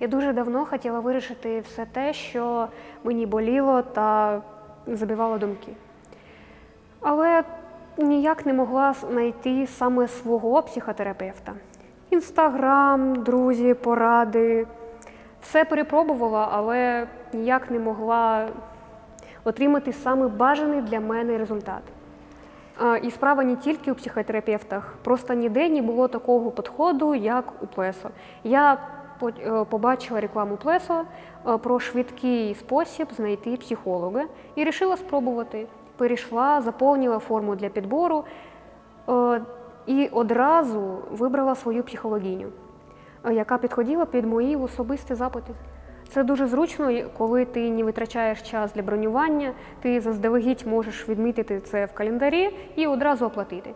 Я дуже давно хотіла вирішити все те, що мені боліло та забивало думки. Але ніяк не могла знайти саме свого психотерапевта. Інстаграм, друзі, поради. Все перепробувала, але ніяк не могла отримати саме бажаний для мене результат. І справа не тільки у психотерапевтах, просто ніде не було такого підходу, як у Плесо. Я побачила рекламу Плесо е, про швидкий спосіб знайти психолога і вирішила спробувати. Перейшла, заповнила форму для підбору е, і одразу вибрала свою психологиню, е, яка підходила під мої особисті запити. Це дуже зручно, коли ти не витрачаєш час для бронювання, ти заздалегідь можеш відмітити це в календарі і одразу оплатити.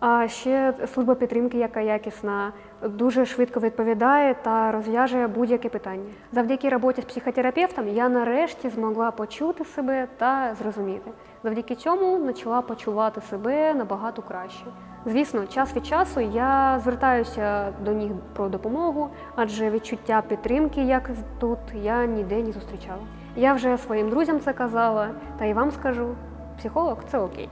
А ще служба підтримки, яка якісна, дуже швидко відповідає та розв'яжує будь-яке питання. Завдяки роботі з психотерапевтом я нарешті змогла почути себе та зрозуміти. Завдяки цьому почала почувати себе набагато краще. Звісно, час від часу я звертаюся до них про допомогу, адже відчуття підтримки, як тут, я ніде не зустрічала. Я вже своїм друзям це казала, та й вам скажу: психолог це окей.